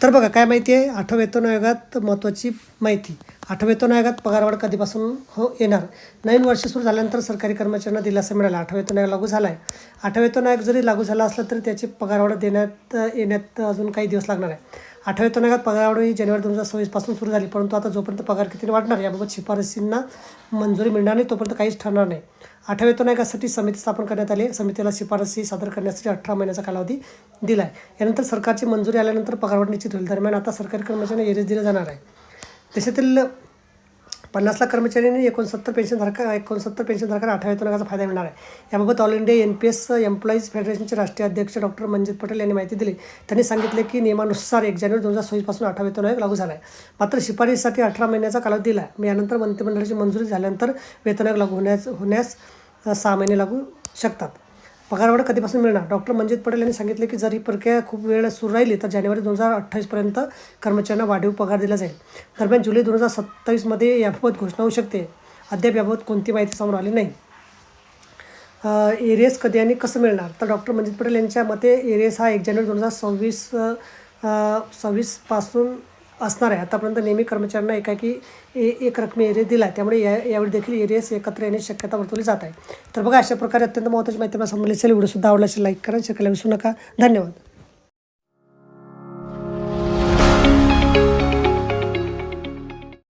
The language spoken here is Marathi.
तर बघा काय माहिती आहे? आठव्या वेतन आयोगात महत्त्वाची माहिती. आठव्या वेतन आयोगात पगारवाढ कधीपासून हो येणार? नवीन वर्ष सुरू झाल्यानंतर सरकारी कर्मचाऱ्यांना दिलासा मिळाला. आठव्या वेतन आयोग लागू झाला आहे आठव्या वेतन आयोग जरी लागू झाला असला तरी त्याची पगारवाढ देण्यात येण्यात अजून काही दिवस लागणार आहे. आठव्या वेतन पगारवाढ ही जानेवारी दोन हजार सव्वीसपासून सुरू झाली परंतु आता जोपर्यंत पगार किती वाढणार याबाबत शिफारसींना मंजुरी मिळणार नाही तोपर्यंत काहीच ठरणार नाही. आठव्या वेतन समिती स्थापन करण्यात आली. समितीला शिफारसी सादर करण्यासाठी अठरा महिन्याचा कालावधी दिला आहे यानंतर सरकारची मंजुरी आल्यानंतर पगारवाढ निश्चित होईल. दरम्यान आता सरकारी कर्मचाऱ्यांना एरेज दिलं जाणार आहे. देशातील पन्नास लाख कर्मचाऱ्यांनी एकोणसत्तर पेन्शनधारका एकोणसत्तर पेन्शनधारकांना अठ्ठावीस लाखाचा फायदा मिळणार आहे. याबाबत all India N P S employees फेडरेशनचे राष्ट्रीय अध्यक्ष डॉक्टर मंजित पटेल यांनी माहिती दिली. त्यांनी सांगितले की नियमानुसार एक जानेवारी दोन हजार सव्वीसपासून अठ्ठावीस वेतन आयोग लागू झाला आहे मात्र शिफारसीसाठी अठरा महिन्याचा कालावधी दिला आहे यानंतर मंत्रिमंडळाची मंजुरी झाल्यानंतर वेतन आयोग लागू होण्यास होण्यास सहा महिने लागू शकतात. पगारवाढ कधीपासून मिळणार? डॉक्टर मंजित पटेल यांनी सांगितले की जर ही प्रक्रिया खूप वेळ सुरू राहिली तर जानेवारी दोन हजार अठ्ठावीसपर्यंत कर्मचाऱ्यांना वाढीव पगार दिला जाईल. दरम्यान जुलै दोन हजार सत्तावीसमध्ये याबाबत घोषणा होऊ शकते. अद्याप याबाबत कोणती माहिती समोर आली नाही. एरियस कधी आणि कसं मिळणार? तर डॉक्टर मंजित पटेल यांच्या मते एरियस हा एक जानेवारी दोन हजार सव्वीस सव्वीसपासून असणार आहे. आतापर्यंत नेहमी कर्मचाऱ्यांना एकाकी ए एक रकमी एरियस दिला आहे त्यामुळे या यावेळी देखील एरियस एकत्र येण्याची शक्यता वर्तवली जात आहे. तर बघा अशा प्रकारे अत्यंत महत्त्वाची माहिती मला समजली असेल व्हिडिओसुद्धा आवडला असेल लाईक करा शेअर विसरू नका. धन्यवाद.